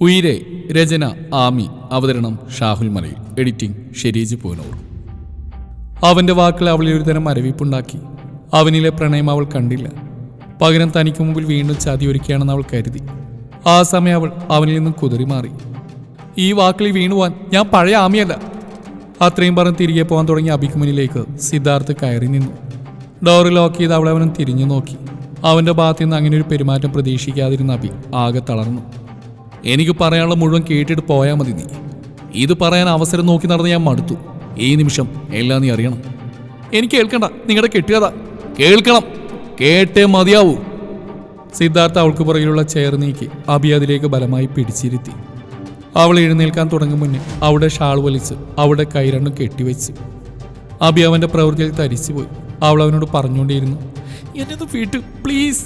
ഉയിരെ രചന ആമി അവതരണം ഷാഹുൽ മലയിൽ. എഡിറ്റിംഗ് ഷെരീജ് പൂനൂർ. അവന്റെ വാക്കുകൾ അവളിൽ ഒരുതരം മരവിപ്പുണ്ടാക്കി അവനിലെ പ്രണയം അവൾ കണ്ടില്ല. പകരം തനിക്ക് മുമ്പിൽ വീണ്ടും ചതിയൊരുക്കുകയാണെന്ന് അവൾ കരുതി. ആ സമയം അവൾ അവനിൽ നിന്നും കുതിറി മാറി. ഈ വാക്കിൽ വീണുപോവാൻ ഞാൻ പഴയ ആമിയല്ല. അത്രയും പറഞ്ഞ് തിരികെ പോകാൻ തുടങ്ങിയ അബിക്ക് മുന്നിലേക്ക് സിദ്ധാർത്ഥ് കയറി നിന്നു. ഡോറ് ലോക്ക് ചെയ്ത് അവളെ അവനും തിരിഞ്ഞു നോക്കി. അവന്റെ ഭാഗത്തു നിന്ന് അങ്ങനെ ഒരു പെരുമാറ്റം പ്രതീക്ഷിക്കാതിരുന്ന അബി ആകെ തളർന്നു. എനിക്ക് പറയാനുള്ള മുഴുവൻ കേട്ടിട്ട് പോയാൽ മതി നീ. ഇത് പറയാൻ അവസരം നോക്കി നടന്ന് ഞാൻ മടുത്തു. ഈ നിമിഷം എല്ലാം നീ അറിയണം. എനിക്ക് കേൾക്കണ്ട. നിങ്ങളുടെ കെട്ടുകഥ കേൾക്കണം. കേട്ടേ മതിയാവൂ. സിദ്ധാർത്ഥ അവൾക്ക് പുറകിലുള്ള ചെയർ നീക്കി അബി അതിലേക്ക് ബലമായി പിടിച്ചിരുത്തി. അവൾ എഴുന്നേൽക്കാൻ തുടങ്ങും മുന്നേ അവിടെ ഷാൾ വലിച്ച് അവിടെ കൈരണ്ണം കെട്ടിവെച്ച്. അബി അവന്റെ പ്രവൃത്തിയിൽ തരിച്ചുപോയി. അവൾ അവനോട് പറഞ്ഞുകൊണ്ടിരുന്നു എന്നത് വീട്ടു പ്ലീസ്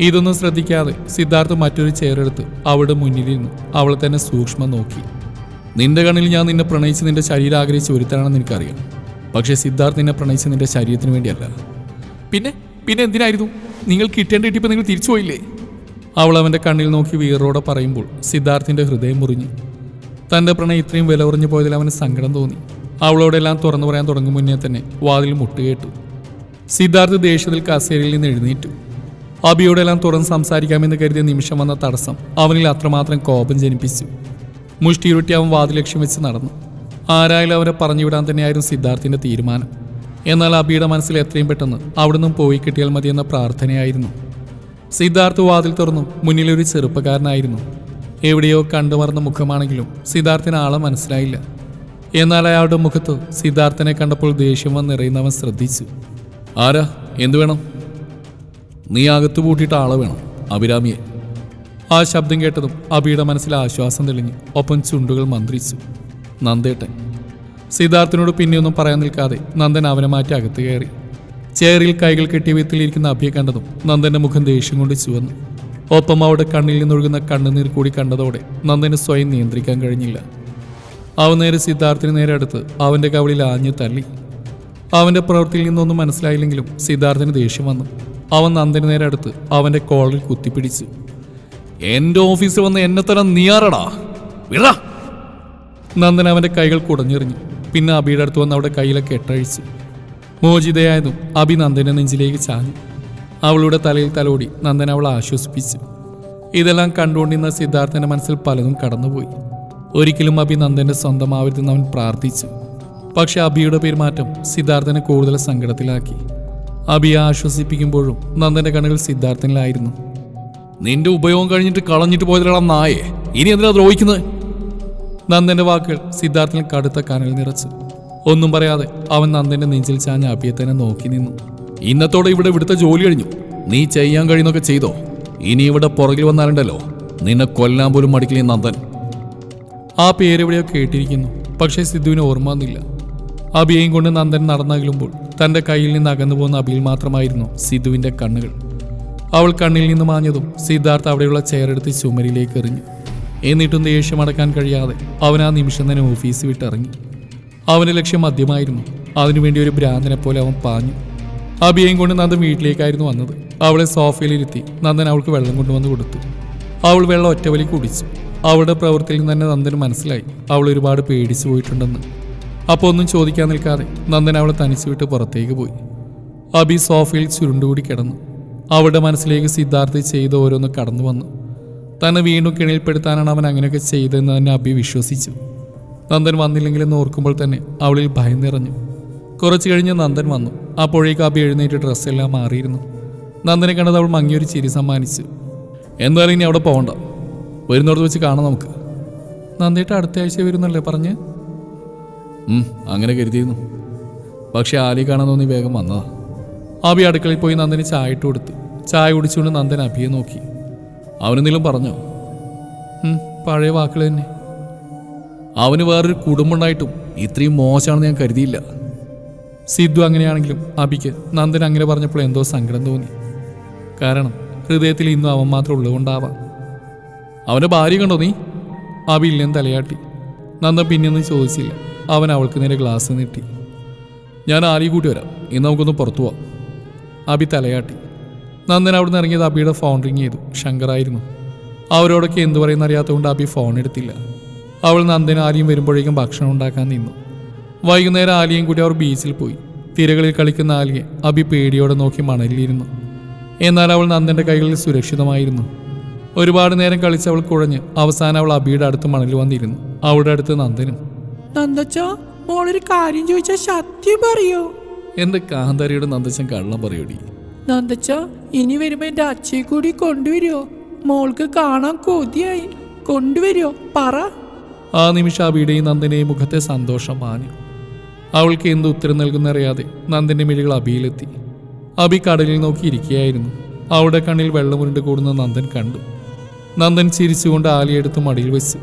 ഇതൊന്നും ശ്രദ്ധിക്കാതെ സിദ്ധാർത്ഥ് മറ്റൊരു ചെയറെടുത്ത് അവളുടെ മുന്നിലിരുന്നു. അവളെ തന്നെ സൂക്ഷ്മം നോക്കി. നിന്റെ കണ്ണിൽ ഞാൻ നിന്നെ പ്രണയിച്ച് നിന്റെ ശരീരം ആഗ്രഹിച്ച് ഒരുത്തരാണെന്ന് എനിക്കറിയാം. പക്ഷേ സിദ്ധാർത്ഥ് നിന്നെ പ്രണയിച്ച് നിന്റെ ശരീരത്തിന് വേണ്ടിയല്ല. പിന്നെ? പിന്നെ എന്തിനായിരുന്നു? നിങ്ങൾ കിട്ടേണ്ട കിട്ടിയപ്പോൾ നിങ്ങൾ തിരിച്ചു പോയില്ലേ? അവൾ അവന്റെ കണ്ണിൽ നോക്കി വീറോടെ പറയുമ്പോൾ സിദ്ധാർത്ഥിന്റെ ഹൃദയം മുറിഞ്ഞു. തന്റെ പ്രണയം ഇത്രയും വില കുറഞ്ഞു പോയതിൽ അവന് സങ്കടം തോന്നി. അവളോടെല്ലാം തുറന്നു പറയാൻ തുടങ്ങും മുന്നേ തന്നെ വാതിൽ മുട്ടുകേട്ടു. സിദ്ധാർത്ഥ് ദേഷ്യത്തിൽ കസേരയിൽ നിന്ന് എഴുന്നേറ്റു. അബിയോടെല്ലാം തുറന്ന് സംസാരിക്കാമെന്ന് കരുതിയ നിമിഷം വന്ന തടസ്സം അവനിൽ അത്രമാത്രം കോപം ജനിപ്പിച്ചു. മുഷ്ടിയുരുട്ടി അവൻ വാതിലക്ഷ്യം വെച്ച് നടന്നു. ആരായാലും അവരെ പറഞ്ഞുവിടാൻ തന്നെയായിരുന്നു സിദ്ധാർത്ഥിന്റെ തീരുമാനം. എന്നാൽ അബിയുടെ മനസ്സിൽ എത്രയും പെട്ടെന്ന് അവിടുന്ന് പോയി കിട്ടിയാൽ മതിയെന്ന പ്രാർത്ഥനയായിരുന്നു. സിദ്ധാർത്ഥ് വാതിൽ തുറന്നു മുന്നിലൊരു ചെറുപ്പക്കാരനായിരുന്നു. എവിടെയോ കണ്ടുമറന്ന മുഖമാണെങ്കിലും സിദ്ധാർത്ഥിന് ആളെ മനസ്സിലായില്ല. എന്നാൽ അയാളുടെ മുഖത്ത് സിദ്ധാർത്ഥനെ കണ്ടപ്പോൾ ദേഷ്യം വന്നിറയുന്നവൻ ശ്രദ്ധിച്ചു. ആരാ? എന്തു വേണം? നീ അകത്ത് പൂട്ടിയിട്ട് ആളെ വേണം അഭിരാമിയെ. ആ ശബ്ദം കേട്ടതും അബിയുടെ മനസ്സിൽ ആശ്വാസം തെളിഞ്ഞു ഒപ്പം ചുണ്ടുകൾ മന്ത്രിച്ചു. നന്ദേട്ടൻ സിദ്ധാർത്ഥിനോട് പിന്നെയൊന്നും പറയാൻ നിൽക്കാതെ നന്ദൻ അവനെ മാറ്റി അകത്ത് കയറി. ചേറിൽ കൈകൾ കെട്ടി വീത്തിലിരിക്കുന്ന അഭിയെ കണ്ടതും നന്ദന്റെ മുഖം ദേഷ്യം കൊണ്ട് ചുവന്നു. ഒപ്പം അവിടെ കണ്ണിൽ നിന്നൊഴുകുന്ന കണ്ണുനീർ കൂടി കണ്ടതോടെ നന്ദന് സ്വയം നിയന്ത്രിക്കാൻ കഴിഞ്ഞില്ല. അവൻ നേരെ സിദ്ധാർത്ഥിന് നേരെ അടുത്ത് അവന്റെ കവളിൽ ആഞ്ഞു തള്ളി. അവന്റെ പ്രവൃത്തിയിൽ നിന്നൊന്നും മനസ്സിലായില്ലെങ്കിലും സിദ്ധാർത്ഥിന് ദേഷ്യം വന്നു. അവൻ നന്ദന് നേരെ അടുത്ത് അവന്റെ കോളിൽ കുത്തിപ്പിടിച്ചു എന്റെ ഓഫീസിൽ വന്ന് എന്നെ തരം നീയാറടാ വിട. നന്ദൻ അവന്റെ കൈകൾ കുടഞ്ഞെറിഞ്ഞു. പിന്നെ അബിയുടെ അടുത്ത് വന്ന് അവിടെ കയ്യിലെ കെട്ടഴിച്ചു മോചിതയായതും അബി നന്ദന്റെ നെഞ്ചിലേക്ക് ചാഞ്ഞു. അവളുടെ തലയിൽ തലോടി നന്ദൻ അവളെ ആശ്വസിപ്പിച്ചു ഇതെല്ലാം കണ്ടുകൊണ്ടിരുന്ന സിദ്ധാർത്ഥന്റെ മനസ്സിൽ പലതും കടന്നുപോയി. ഒരിക്കലും അബി നന്ദന്റെ സ്വന്തമാവരുതെന്ന് അവൻ പ്രാർത്ഥിച്ചു. പക്ഷെ അബിയുടെ പെരുമാറ്റം സിദ്ധാർത്ഥനെ കൂടുതൽ സങ്കടത്തിലാക്കി. അബിയെ ആശ്വസിപ്പിക്കുമ്പോഴും നന്ദന്റെ കണ്ണുകൾ സിദ്ധാർത്ഥനിലായിരുന്നു. നിന്റെ ഉപയോഗം കഴിഞ്ഞിട്ട് കളഞ്ഞിട്ട് പോയതിലുള്ള നായേ. ഇനി എന്തിനാ ദ്രോഹിക്കുന്നത് നന്ദന്റെ വാക്കുകൾ സിദ്ധാർത്ഥിന് കടുത്ത കനൽ നിറച്ചു. ഒന്നും പറയാതെ അവൻ നന്ദന്റെ നെഞ്ചിൽ ചാഞ്ഞ അബിയെ തന്നെ നോക്കി നിന്നു. ഇന്നത്തോടെ ഇവിടെ ഇവിടുത്തെ ജോലി കഴിഞ്ഞു. നീ ചെയ്യാൻ കഴിയുന്നൊക്കെ ചെയ്തോ. ഇനി ഇവിടെ പുറകിൽ വന്നാലുണ്ടല്ലോ. നിന്നെ കൊല്ലാൻ പോലും മടിക്കില്ല നന്ദൻ. ആ പേരെവിടെയോ കേട്ടിരിക്കുന്നു. പക്ഷേ സിദ്ധുവിന് ഓർമ്മ വന്നില്ല. അബിയെയും കൊണ്ട് നന്ദൻ നടന്നകലുമ്പോൾ തന്റെ കയ്യിൽ നിന്ന് അകന്നു പോകുന്ന അബിയിൽ മാത്രമായിരുന്നു സിദ്ധുവിന്റെ കണ്ണുകൾ. അവൾ കണ്ണിൽ നിന്ന് മാഞ്ഞതും സിദ്ധാർത്ഥ് അവിടെയുള്ള ചെയറെടുത്ത് ചുമരിലേക്ക് എറിഞ്ഞു. എന്നിട്ടും ദേഷ്യം അടക്കാൻ കഴിയാതെ അവൻ ആ നിമിഷം തന്നെ ഓഫീസ് വിട്ടിറങ്ങി അവന്റെ ലക്ഷ്യം മദ്യമായിരുന്നു. അതിനുവേണ്ടി ഒരു ഭ്രാന്തനെ പോലെ അവൻ പാഞ്ഞു. അബിയെയും കൊണ്ട് നന്ദൻ വീട്ടിലേക്കായിരുന്നു വന്നത്. അവളെ സോഫയിലിരുത്തി നന്ദൻ അവൾക്ക് വെള്ളം കൊണ്ടുവന്ന് കൊടുത്തു. അവൾ വെള്ളം ഒറ്റവലി കുടിച്ചു. അവളുടെ പ്രവൃത്തിയിൽ തന്നെ നന്ദന് മനസ്സിലായി അവൾ ഒരുപാട് പേടിച്ചു പോയിട്ടുണ്ടെന്ന്. അപ്പോൾ ഒന്നും ചോദിക്കാൻ നിൽക്കാതെ നന്ദൻ അവളെ തനിച്ചു വിട്ട് പുറത്തേക്ക് പോയി. അബി സോഫയിൽ ചുരുണ്ടുകൂടി കിടന്നു. അവളുടെ മനസ്സിലേക്ക് സിദ്ധാർത്ഥ് ചെയ്ത ഓരോന്ന് കടന്നു വന്നു. തന്നെ വീണ്ടും കിണിയിൽപ്പെടുത്താനാണ് അവൻ അങ്ങനെയൊക്കെ ചെയ്തതെന്ന് തന്നെ അബി വിശ്വസിച്ചു. നന്ദൻ വന്നില്ലെങ്കിലെന്ന് ഓർക്കുമ്പോൾ തന്നെ അവളിൽ ഭയം നിറഞ്ഞു. കുറച്ചു കഴിഞ്ഞ് നന്ദൻ വന്നു. അപ്പോഴേക്ക് അബി എഴുന്നേറ്റ് ഡ്രസ്സെല്ലാം മാറിയിരുന്നു. നന്ദനെ കണ്ടത് അവൾ മങ്ങിയൊരു ചിരി സമ്മാനിച്ചു. എന്തായാലും ഇനി അവിടെ പോകണ്ട. വരുന്നിടത്ത് വെച്ച് കാണാം നമുക്ക്. നന്ദിയിട്ട് അടുത്ത ആഴ്ച വരുന്നല്ലേ പറഞ്ഞ്? അങ്ങനെ കരുതിയിരുന്നു. പക്ഷെ ആലി കാണാൻ തോന്നി വേഗം വന്നതാ. അബി അടുക്കളയിൽ പോയി നന്ദന് ചായ ഇട്ട് കൊടുത്ത് ചായ കുടിച്ചുകൊണ്ട് നന്ദൻ അബിയെ നോക്കി. അവനെന്തെങ്കിലും പറഞ്ഞോ? പഴയ വാക്കുകൾ തന്നെ. അവന് വേറൊരു കുടുംബമുണ്ടായിട്ടും ഇത്രയും മോശമാണെന്ന് ഞാൻ കരുതിയില്ല. സിദ്ധു അങ്ങനെയാണെങ്കിലും അബിക്ക് നന്ദൻ അങ്ങനെ പറഞ്ഞപ്പോൾ എന്തോ സങ്കടം തോന്നി. കാരണം ഹൃദയത്തിൽ ഇന്നും അവൻ മാത്രം ഉള്ളതുകൊണ്ടാവാം. അവന്റെ ഭാര്യ കണ്ടോ നീ? അബി ഇല്ലെന്ന് തലയാട്ടി. നന്ദൻ പിന്നെയൊന്നും ചോദിച്ചില്ല. അവൻ അവൾക്ക് നേരെ ഗ്ലാസ് നീട്ടി. ഞാൻ ആലി കൂട്ടി വരാം. ഇന്ന് നമുക്കൊന്ന് പുറത്തു പോവാം. അബി തലയാട്ടി. നന്ദൻ അവിടുന്ന് ഇറങ്ങിയത് അബിയുടെ ഫോൺ റിങ് ചെയ്തു. ശങ്കറായിരുന്നു അവരോടൊക്കെ എന്തു പറയുന്ന അറിയാത്തതുകൊണ്ട് അബി ഫോൺ എടുത്തില്ല. അവൾ നന്ദനും ആലിയും വരുമ്പോഴേക്കും ഭക്ഷണം ഉണ്ടാക്കാൻ നിന്നു. വൈകുന്നേരം ആലിയും കൂടി അവർ ബീച്ചിൽ പോയി. തിരകളിൽ കളിക്കുന്ന ആലിയെ അബി പേടിയോടെ നോക്കി മണലിലിരുന്നു. എന്നാൽ അവൾ നന്ദന്റെ കൈകളിൽ സുരക്ഷിതമായിരുന്നു. ഒരുപാട് നേരം കളിച്ച് അവൾ കുഴഞ്ഞ് അവസാനം അവൾ അബിയുടെ അടുത്ത് മണലിൽ വന്നിരുന്നു. അവളുടെ അടുത്ത് നന്ദനും നന്ദച്ച മോളൊരു കാര്യം ചോദിച്ചാൽ സത്യം പറയോ. എന്റെ കാന്താരിയുടെ നന്ദച്ചൻ കള്ളം പറയൂടി. നന്ദച്ച ഇനി വരുമ്പോ എന്റെ അച്ഛയെ കൂടി കൊണ്ടുവരുമോ മോൾക്ക് കാണാൻ കൊതിയായി. കൊണ്ടുവരുമോ പറ. ആ നിമിഷം അബിയുടെയും നന്ദന്റെയും മുഖത്തെ സന്തോഷം മാഞ്ഞു. അവൾക്ക് എന്ത് ഉത്തരം നൽകുന്നറിയാതെ നന്ദന്റെ മിഴികൾ അബിയിലെത്തി. അബി കടലിൽ നോക്കിയിരിക്കുകയായിരുന്നു അവളുടെ കണ്ണിൽ വെള്ളമുരുണ്ട് കൂടുന്ന നന്ദൻ കണ്ടു. നന്ദൻ ചിരിച്ചുകൊണ്ട് ആലിയെടുത്ത് മടിയിൽ വെച്ചു.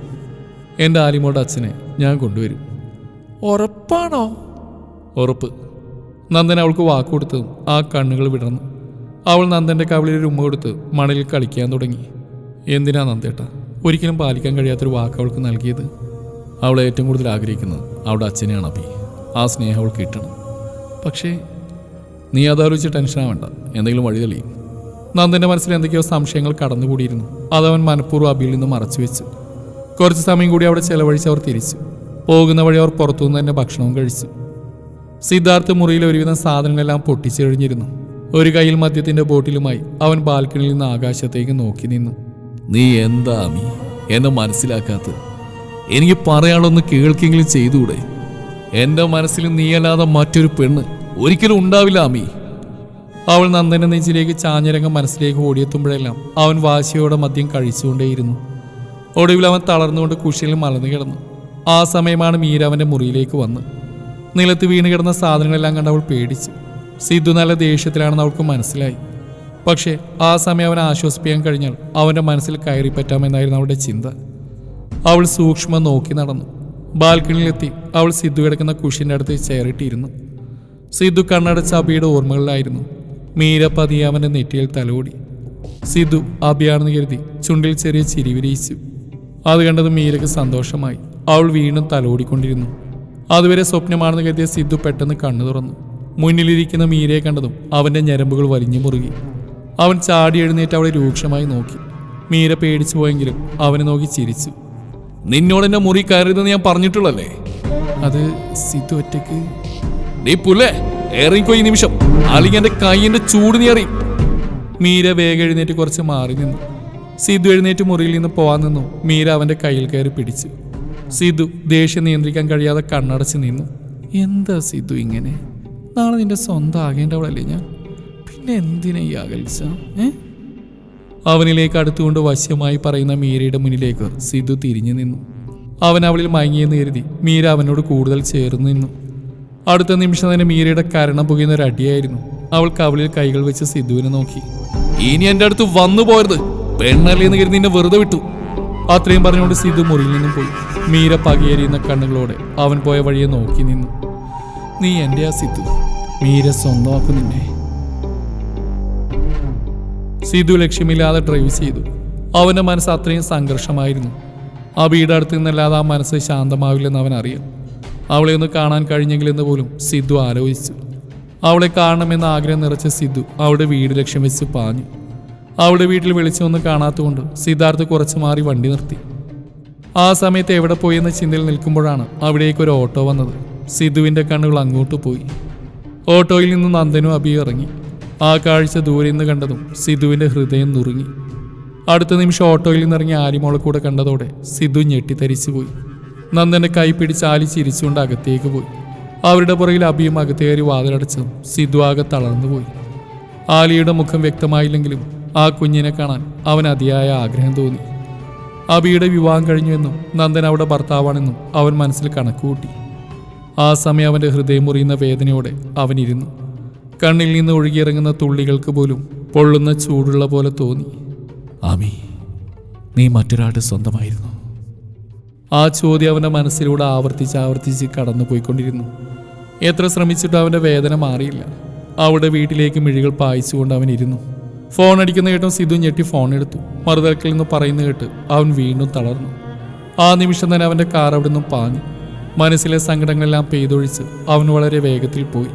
എന്റെ ആലിമോടെ അച്ഛനെ ഞാൻ കൊണ്ടുവരും. ഉറപ്പാണോ? ഉറപ്പ്. നന്ദൻ അവൾക്ക് വാക്കുകൊടുത്ത് ആ കണ്ണുകൾ വിടർന്നു. അവൾ നന്ദന്റെ കവിളിൽ ഉമ്മ കൊടുത്ത് മണലിൽ കളിക്കാൻ തുടങ്ങി. എന്തിനാ നന്ദേട്ട? ഒരിക്കലും പാലിക്കാൻ കഴിയാത്തൊരു വാക്ക് അവൾക്ക് നൽകിയത്? അവൾ ഏറ്റവും കൂടുതൽ ആഗ്രഹിക്കുന്നത് അവളുടെ അച്ഛനെയാണ് അഭി. ആ സ്നേഹം അവൾക്ക് കിട്ടണം. പക്ഷേ നീ അതാലോചിച്ച് ടെൻഷനാവണ്ട എന്തെങ്കിലും വഴി തെളിയും. നന്ദന്റെ മനസ്സിൽ എന്തൊക്കെയോ സംശയങ്ങൾ കടന്നുകൂടിയിരുന്നു. അതവൻ മനഃപൂർവം അബിയിൽ നിന്ന് മറച്ചു വെച്ചു കുറച്ച് സമയം കൂടി അവിടെ ചെലവഴിച്ച് അവർ തിരിച്ചു. പോകുന്ന വഴി അവർ പുറത്തുനിന്ന് തന്നെ ഭക്ഷണവും കഴിച്ചു. സിദ്ധാർത്ഥ് മുറിയിൽ ഒരുവിധം സാധനങ്ങളെല്ലാം പൊട്ടിച്ചെഴിഞ്ഞിരുന്നു ഒരു കയ്യിൽ മദ്യത്തിന്റെ ബോട്ടിലുമായി അവൻ ബാൽക്കണിയിൽ നിന്ന് ആകാശത്തേക്ക് നോക്കി നിന്നു. നീ എന്താ അമി? എന്നെ മനസ്സിലാക്കാത്ത. എനിക്ക് പറയാനുള്ളൊന്ന് കേൾക്കെങ്കിലും ചെയ്തുകൂടെ? എന്റെ മനസ്സിൽ നീയല്ലാതെ മറ്റൊരു പെണ്ണ് ഒരിക്കലും ഉണ്ടാവില്ല അമി. അവൾ നന്ദന നെഞ്ചിലേക്ക് ചാഞ്ഞരംഗം മനസ്സിലേക്ക് ഓടിയെത്തുമ്പോഴെല്ലാം അവൻ വാശിയോടെ മദ്യം കഴിച്ചുകൊണ്ടേയിരുന്നു. ഒടുവിൽ അവൻ തളർന്നുകൊണ്ട് കുഷിയിൽ മലന്നു കിടന്നു. ആ സമയമാണ് മീര അവന്റെ മുറിയിലേക്ക് വന്ന്. നിലത്ത് വീണ് കിടന്ന സാധനങ്ങളെല്ലാം കണ്ട് അവൾ പേടിച്ചു. സിദ്ധു നല്ല ദേഷ്യത്തിലാണെന്ന് അവൾക്ക് മനസ്സിലായി. പക്ഷേ ആ സമയം അവനെ ആശ്വസിപ്പിക്കാൻ കഴിഞ്ഞാൽ അവന്റെ മനസ്സിൽ കയറി പറ്റാമെന്നായിരുന്നു അവളുടെ ചിന്ത. അവൾ സൂക്ഷ്മം നോക്കി നടന്നു. ബാൽക്കണിയിലെത്തി അവൾ സിദ്ധു കിടക്കുന്ന കുഷിന്റെ അടുത്ത് ചേറിട്ടിരുന്നു സിദ്ധു കണ്ണടച്ച അബിയുടെ ഓർമ്മകളിലായിരുന്നു. മീര പതിയെ അവന്റെ നെറ്റിയിൽ തലോടി. സിദ്ധു അബിയാണെന്ന് കരുതി ചുണ്ടിൽ ചെറിയ ചിരി വിരിയിച്ചു. അത് കണ്ടത് മീരയ്ക്ക് സന്തോഷമായി. അവൾ വീണ്ടും തലോടിക്കൊണ്ടിരുന്നു. അതുവരെ സ്വപ്നമാണെന്ന് കരുതിയ സിദ്ധു പെട്ടെന്ന് കണ്ണു തുറന്നു. മുന്നിലിരിക്കുന്ന മീരയെ കണ്ടതും അവന്റെ ഞരമ്പുകൾ വലിഞ്ഞു മുറുകി. അവൻ ചാടി എഴുന്നേറ്റ് അവളെ രൂക്ഷമായി നോക്കി. മീര പേടിച്ചു പോയെങ്കിലും അവനെ നോക്കി ചിരിച്ചു. നിന്നോട് എന്നെ മുറി കയറിയതെന്ന് ഞാൻ പറഞ്ഞിട്ടുള്ളല്ലേ അത് സിദ്ധു ഒറ്റയ്ക്ക്. നീ പുല്ലേ ഏറിക്കോ ഈ നിമിഷം. അല്ലെങ്കിൽ എന്റെ കൈയിന്റെ ചൂട് നീറി മീര വേഗം എഴുന്നേറ്റ് കുറച്ച് മാറി നിന്നു. സിദ്ധു എഴുന്നേറ്റ് മുറിയിൽ നിന്ന് പോകാൻ നിന്നു. മീര അവന്റെ കയ്യിൽ കയറി പിടിച്ചു. സിദ്ധു ദേഷ്യം നിയന്ത്രിക്കാൻ കഴിയാതെ കണ്ണടച്ച് നിന്നു. എന്താ സിദ്ധു ഇങ്ങനെ? നാളെ നിന്റെ സ്വന്തം ആകേണ്ടവളല്ലേ ഞാൻ? പിന്നെ എന്തിനാ ഈ അകൽച്ച അവനിലേക്ക് അടുത്തുകൊണ്ട് വശ്യമായി പറയുന്ന മീരയുടെ മുന്നിലേക്ക് സിദ്ധു തിരിഞ്ഞു നിന്നു. അവൻ അവളിൽ മയങ്ങിയെന്ന് കരുതി മീര അവനോട് കൂടുതൽ ചേർന്ന് നിന്നു. അടുത്ത നിമിഷം തന്നെ മീരയുടെ കരണം പുകയുന്ന ഒരു അടിയായിരുന്നു. അവൾ കവളിൽ കൈകൾ വെച്ച് സിദ്ധുവിനെ നോക്കി. ഇനി എന്റെ അടുത്ത് വന്നു പോരുത്. പെണ്ണല്ലേ എന്ന് കരുതി നിന്നെ വെറുതെ വിട്ടു. അത്രയും പറഞ്ഞുകൊണ്ട് സിദ്ധു മുറിയിൽ നിന്നും പോയി. മീര പകയേറിയുന്ന കണ്ണുകളോടെ അവൻ പോയ വഴിയെ നോക്കി നിന്നു. നീ എന്റെ ആ സിദ്ധു. മീര സ്വന്തമാക്കു നിന്നെ. ലക്ഷ്യമില്ലാതെ ഡ്രൈവ് ചെയ്തു. അവന്റെ മനസ്സ് അത്രയും സംഘർഷമായിരുന്നു. ആ വീടടുത്ത് നിന്നല്ലാതെ ആ മനസ്സ് ശാന്തമാവില്ലെന്ന് അവൻ അറിയാം അവളെ ഒന്ന് കാണാൻ കഴിഞ്ഞെങ്കിലെന്ന് പോലും സിദ്ധു ആലോചിച്ചു. അവളെ കാണണമെന്ന ആഗ്രഹം നിറച്ച സിദ്ധു അവളുടെ വീട് ലക്ഷ്യം വെച്ച് പാഞ്ഞു. അവളുടെ വീട്ടിൽ വെളിച്ചമൊന്നും കാണാത്തതുകൊണ്ട് സിദ്ധാർത്ഥ് കുറച്ച് മാറി വണ്ടി നിർത്തി. ആ സമയത്ത് എവിടെ പോയി എന്ന ചിന്തയിൽ നിൽക്കുമ്പോഴാണ് അവിടേക്ക് ഒരു ഓട്ടോ വന്നത്. സിദ്ധുവിന്റെ കണ്ണുകൾ അങ്ങോട്ട് പോയി. ഓട്ടോയിൽ നിന്ന് നന്ദനും അബിയും ഇറങ്ങി. ആ കാഴ്ച ദൂരെ നിന്ന് കണ്ടതും സിധുവിന്റെ ഹൃദയം നുറുങ്ങി. അടുത്ത നിമിഷം ഓട്ടോയിൽ നിന്നിറങ്ങി ആലിമോളെ കൂടെ കണ്ടതോടെ സിധു ഞെട്ടിത്തരിച്ചു പോയി. നന്ദന്റെ കൈ പിടിച്ച് ആലി ചിരിച്ചുകൊണ്ട് അകത്തേക്ക് പോയി. അവരുടെ പുറകിൽ അബിയും അകത്തേറി വാതിലടച്ചതും സിധു ആകെ തളർന്നു പോയി. ആലിയുടെ മുഖം വ്യക്തമായില്ലെങ്കിലും ആ കുഞ്ഞിനെ കാണാൻ അവൻ അതിയായ ആഗ്രഹം തോന്നി. അബിയുടെ വിവാഹം കഴിഞ്ഞുവെന്നും നന്ദൻ അവിടെ ഭർത്താവാണെന്നും അവൻ മനസ്സിൽ കണക്കുകൂട്ടി. ആ സമയം അവന്റെ ഹൃദയം മുറിയുന്ന വേദനയോടെ അവനിരുന്നു കണ്ണിൽ നിന്ന് ഒഴുകിയിറങ്ങുന്ന തുള്ളികൾക്ക് പോലും പൊള്ളുന്ന ചൂടുള്ള പോലെ തോന്നി. ആമി നീ മറ്റൊരാളുടെ സ്വന്തമായിരുന്നു. ആ ചോദ്യം അവന്റെ മനസ്സിലൂടെ ആവർത്തിച്ച് ആവർത്തിച്ച് കടന്നു പോയിക്കൊണ്ടിരുന്നു എത്ര ശ്രമിച്ചിട്ടും അവന്റെ വേദന മാറിയില്ല. അവിടെ വീട്ടിലേക്ക് മിഴികൾ പായിച്ചുകൊണ്ട് അവൻ ഇരുന്നു. ഫോൺ അടിക്കുന്ന കേട്ടും സിധു ഞെട്ടി ഫോൺ എടുത്തു. മറുതലക്കിൽ നിന്ന് പറയുന്ന കേട്ട് അവൻ വീണ്ടും തളർന്നു. ആ നിമിഷം തന്നെ അവന്റെ കാർ അവിടെ നിന്നും പാഞ്ഞു. മനസ്സിലെ സങ്കടങ്ങളെല്ലാം പെയ്തൊഴിച്ച് അവൻ വളരെ വേഗത്തിൽ പോയി.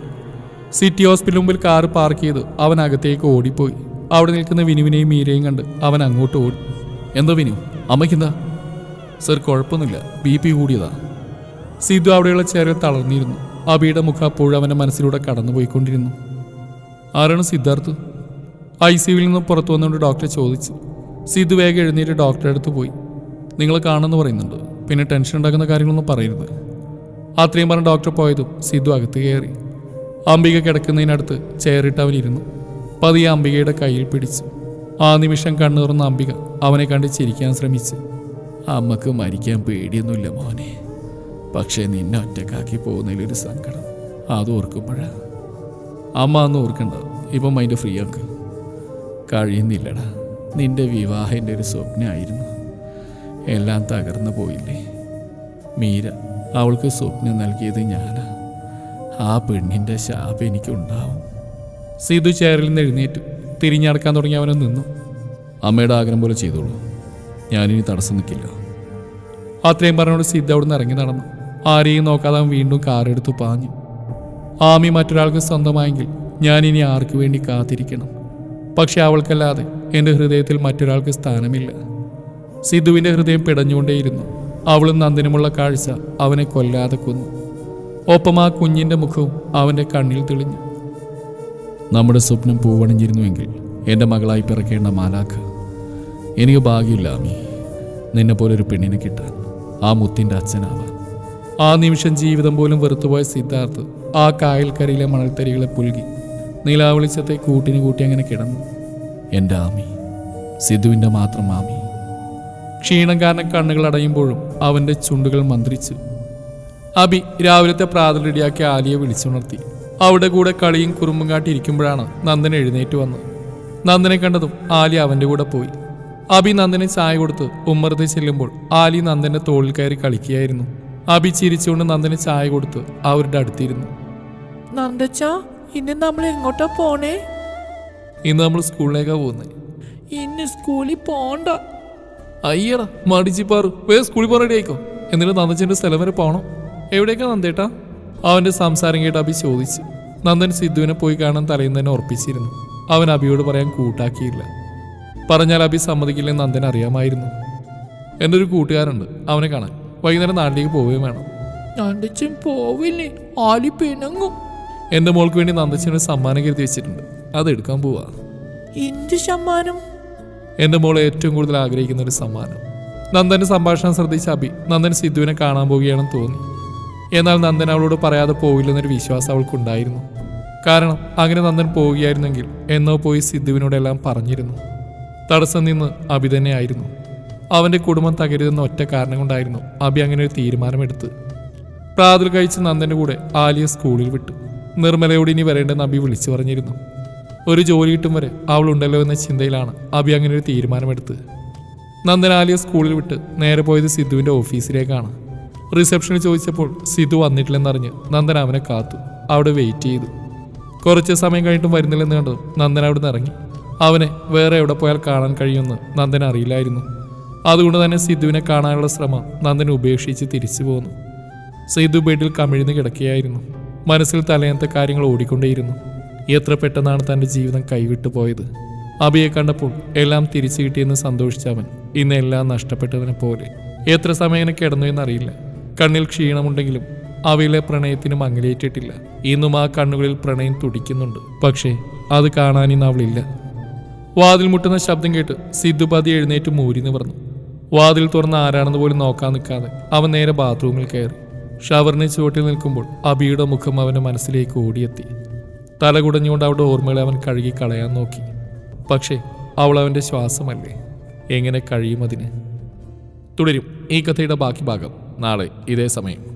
സിറ്റി ഹോസ്പിറ്റൽ മുമ്പിൽ കാർ പാർക്ക് ചെയ്ത് അവൻ അകത്തേക്ക് ഓടിപ്പോയി. അവിടെ നിൽക്കുന്ന വിനുവിനെയും മീരയും കണ്ട് അവൻ അങ്ങോട്ട് ഓടി. എന്താ വിനു? അമ്മയ്ക്കെന്താ സർ കുഴപ്പമൊന്നുമില്ല. ബി പി കൂടിയതാ. സിദ്ധു അവിടെയുള്ള ചേരൽ തളർന്നിരുന്നു. അബിയുടെ മുഖം അപ്പോഴും അവന്റെ മനസ്സിലൂടെ കടന്നുപോയിക്കൊണ്ടിരുന്നു. ആരാണ് സിദ്ധാർത്ഥ്? ഐ സിയുവിൽ നിന്ന് പുറത്തു വന്നുകൊണ്ട് ഡോക്ടർ ചോദിച്ചു. സിദ്ധു വേഗം എഴുന്നേറ്റ് ഡോക്ടറെ അടുത്ത് പോയി. നിങ്ങൾ കാണുമെന്ന് പറയുന്നുണ്ട്. പിന്നെ ടെൻഷൻ ഉണ്ടാക്കുന്ന കാര്യങ്ങളൊന്നും പറയരുത്. അത്രയും പറഞ്ഞ് ഡോക്ടർ പോയതും സിദ്ധു അകത്ത് കയറി. അംബിക കിടക്കുന്നതിനടുത്ത് ചെയറിട്ട് അവൻ ഇരുന്നു. പതിയെ അംബികയുടെ കയ്യിൽ പിടിച്ചു. ആ നിമിഷം കണ്ണു തുറന്ന അംബിക അവനെ കണ്ട് ചിരിക്കാൻ ശ്രമിച്ചു. അമ്മയ്ക്ക് മരിക്കാൻ പേടിയൊന്നുമില്ല മോനെ. പക്ഷേ നിന്നെ ഒറ്റക്കാക്കി പോകുന്നതിലൊരു സങ്കടം. അത് ഓർക്കുമ്പോഴാണ് അമ്മ അന്ന് ഓർക്കണ്ട. ഇപ്പം മൈൻഡ് ഫ്രീ ആക്ക്. കഴിയുന്നില്ലടാ. നിന്റെ വിവാഹം എന്റെ ഒരു സ്വപ്നമായിരുന്നു. എല്ലാം തകർന്നു പോയില്ലേ? മീര അവൾക്ക് സ്വപ്നം നൽകിയത് ഞാനാ. ആ പെണ്ണിന്റെ ശാപം എനിക്കുണ്ടാവും. സീതു ചെയറിൽ നിന്ന് എഴുന്നേറ്റു. തിരിഞ്ഞടക്കാൻ തുടങ്ങി അവനെ നിന്നു. അമ്മയുടെ ആഗ്രഹം പോലെ ചെയ്തോളൂ. ഞാനിനി തടസ്സം നിൽക്കില്ല. അത്രയും പറഞ്ഞോട് സിദ്ധ അവിടെ നിന്ന് ഇറങ്ങി നടന്നു. ആരെയും നോക്കാതെ അവൻ വീണ്ടും കാറെടുത്തു പാഞ്ഞു. ആമി മറ്റൊരാൾക്ക് സ്വന്തമായെങ്കിൽ ഞാനിനി ആർക്കു വേണ്ടി കാത്തിരിക്കണം? പക്ഷെ അവൾക്കല്ലാതെ എന്റെ ഹൃദയത്തിൽ മറ്റൊരാൾക്ക് സ്ഥാനമില്ല. സിദ്ധുവിന്റെ ഹൃദയം പിടഞ്ഞുകൊണ്ടേയിരുന്നു. അവളും നന്ദനുമുള്ള കാഴ്ച അവനെ കൊല്ലാതെ കൊന്നു. ഒപ്പം ആ കുഞ്ഞിന്റെ മുഖവും അവന്റെ കണ്ണിൽ തെളിഞ്ഞു. നമ്മുടെ സ്വപ്നം പൂവണിഞ്ഞിരുന്നുവെങ്കിൽ എന്റെ മകളായി പിറക്കേണ്ട മാലാഖ് എനിക്ക് ഭാഗ്യമില്ല അമ്മി. നിന്നെ പോലെ ഒരു പെണ്ണിനെ കിട്ടാൻ ആ മുത്തിന്റെ അച്ഛനാവാൻ. ആ നിമിഷം ജീവിതം പോലും വെറുത്തുപോയ സിദ്ധാർത്ഥ് ആ കായൽക്കരയിലെ മണൽത്തരികളെ പുൽകി നിലാവെളിച്ചത്തെ കൂട്ടിന് കൂട്ടി അങ്ങനെ കിടന്നു. എന്റെ ആമി സിധുവിന്റെ മാത്രം ആമി. ക്ഷീണം കാരണം കണ്ണുകൾ അടയുമ്പോഴും അവന്റെ ചുണ്ടുകൾ മന്ത്രിച്ചു അബി രാവിലത്തെ പ്രാതൽ റെഡിയാക്കി ആലിയെ വിളിച്ചുണർത്തി. അവിടെ കൂടെ കളിയും കുറുമ്പും കാട്ടിയിരിക്കുമ്പോഴാണ് നന്ദൻ എഴുന്നേറ്റ് വന്നത് നന്ദനെ കണ്ടതും ആലി അവന്റെ കൂടെ പോയി. അബി നന്ദനെ ചായ കൊടുത്ത് ഉമ്മറത്ത് ചെല്ലുമ്പോൾ ആലി നന്ദന്റെ തോളിൽ കയറി കളിക്കുകയായിരുന്നു. അബി ചിരിച്ചുകൊണ്ട് നന്ദന് ചായ കൊടുത്ത് അവരുടെ അടുത്തിരുന്നു. നന്ദച്ച ഇന്ന് നമ്മൾ എങ്ങോട്ടാ പോണേ? ഇന്ന് നമ്മൾ സ്കൂളിലേക്കാ പോകുന്നത് ഇന്ന് സ്കൂളിൽ പോണ്ട. അയ്യടാ മടിച്ചിപ്പാറു വേറെ സ്കൂളിൽ പോകാൻ റെഡി ആയിക്കോ? എന്നിട്ട് നന്ദച്ചന്റെ സ്ഥലം വരെ പോകണം എവിടേക്കാ നന്ദേട്ടാ? അവന്റെ സംസാരം കേട്ട് അഭി ചോദിച്ചു. നന്ദൻ സിദ്ധുവിനെ പോയി കാണാൻ തലയിൽ തന്നെ ഉറപ്പിച്ചിരുന്നു. അവൻ അബിയോട് പറയാൻ കൂട്ടാക്കിയില്ല. പറഞ്ഞാൽ അബി സമ്മതിക്കില്ലെന്ന് നന്ദൻ അറിയാമായിരുന്നു. എന്റെ ഒരു കൂട്ടുകാരുണ്ട് അവനെ കാണാൻ. വൈകുന്നേരം നാട്ടിലേക്ക് പോവുകയും വേണം. നന്ദച്ചൻ പോവില്ലേ? ആലി പിണങ്ങും. എന്റെ മോൾക്ക് വേണ്ടി നന്ദച്ചന് ഒരു സമ്മാനം കരുതി വെച്ചിട്ടുണ്ട്. അത് എടുക്കാൻ പോവാ. എന്ത് സമ്മാനം? എന്റെ മോൾ ഏറ്റവും കൂടുതൽ ആഗ്രഹിക്കുന്ന ഒരു സമ്മാനം. നന്ദന്റെ സംഭാഷണം ശ്രദ്ധിച്ച അബി നന്ദൻ സിദ്ധുവിനെ കാണാൻ പോവുകയാണെന്ന് തോന്നി. എന്നാൽ നന്ദൻ അവളോട് പറയാതെ പോവില്ലെന്നൊരു വിശ്വാസം അവൾക്കുണ്ടായിരുന്നു. കാരണം അങ്ങനെ നന്ദൻ പോവുകയായിരുന്നെങ്കിൽ എന്നോ പോയി സിദ്ധുവിനോടെല്ലാം പറഞ്ഞിരുന്നു. തടസ്സം നിന്ന് അബി തന്നെയായിരുന്നു അവന്റെ കുടുംബം തകരുതെന്ന ഒറ്റ കാരണം കൊണ്ടായിരുന്നു അബി അങ്ങനെ ഒരു തീരുമാനമെടുത്ത്. പ്രാതൽ കഴിച്ച് നന്ദന്റെ കൂടെ ആലിയ സ്കൂളിൽ വിട്ടു. നിർമ്മലയോട് ഇനി വരേണ്ടെന്ന് അബി വിളിച്ചു പറഞ്ഞിരുന്നു. ഒരു ജോലി കിട്ടും വരെ അവളുണ്ടല്ലോ എന്ന ചിന്തയിലാണ് അബി അങ്ങനെ ഒരു തീരുമാനമെടുത്തത്. നന്ദനാലിയെ സ്കൂളിൽ വിട്ട് നേരെ പോയത് സിദ്ധുവിന്റെ ഓഫീസിലേക്കാണ്. റിസപ്ഷനിൽ ചോദിച്ചപ്പോൾ സിദ്ധു വന്നിട്ടില്ലെന്നറിഞ്ഞ് നന്ദൻ അവനെ കാത്തു. അവിടെ വെയിറ്റ് ചെയ്തു. കുറച്ച് സമയം കഴിഞ്ഞിട്ടും വരുന്നില്ലെന്ന് കണ്ടു നന്ദൻ അവിടെ നിന്ന് ഇറങ്ങി. അവനെ വേറെ എവിടെ പോയാൽ കാണാൻ കഴിയുമെന്ന് നന്ദൻ അറിയില്ലായിരുന്നു. അതുകൊണ്ട് തന്നെ സിദ്ധുവിനെ കാണാനുള്ള ശ്രമം നന്ദൻ ഉപേക്ഷിച്ച് തിരിച്ചു പോന്നു. സിദ്ധു ബെഡിൽ കമിഴ്ന്ന് കിടക്കുകയായിരുന്നു. മനസ്സിൽ തലയത്തെ കാര്യങ്ങൾ ഓടിക്കൊണ്ടേയിരുന്നു. എത്ര പെട്ടെന്നാണ് തന്റെ ജീവിതം കൈവിട്ടു പോയത്. അബിയെ കണ്ടപ്പോൾ എല്ലാം തിരിച്ചു കിട്ടിയെന്ന് സന്തോഷിച്ചവൻ ഇന്ന് എല്ലാം നഷ്ടപ്പെട്ടതിനെ പോലെ. എത്ര സമയം കിടന്നു എന്നറിയില്ല. കണ്ണിൽ ക്ഷീണമുണ്ടെങ്കിലും അവയിലെ പ്രണയത്തിന് മങ്ങലേറ്റിട്ടില്ല. ഇന്നും ആ കണ്ണുകളിൽ പ്രണയം തുടിക്കുന്നുണ്ട്. പക്ഷേ അത് കാണാൻ ഇന്ന് അവളില്ല. വാതിൽ മുട്ടുന്ന ശബ്ദം കേട്ട് സിദ്ധുപതി എഴുന്നേറ്റ് മൂരി നിവർന്നു വാതിൽ തുറന്ന് ആരാണെന്ന് പോലും നോക്കാൻ നിൽക്കാതെ അവൻ നേരെ ബാത്റൂമിൽ കയറി. ഷവറിന് ചുവട്ടിൽ നിൽക്കുമ്പോൾ അബിയുടെ മുഖം അവന്റെ മനസ്സിലേക്ക് ഓടിയെത്തി. തല കുടഞ്ഞുകൊണ്ട് അവിടെ ഓർമ്മകളെ അവൻ കഴുകി കളയാൻ നോക്കി. പക്ഷേ അവൾ അവന്റെ ശ്വാസമല്ലേ? എങ്ങനെ കഴിയും അതിന്? തുടരും ഈ കഥയുടെ ബാക്കി ഭാഗം നാളെ ഇതേ സമയം.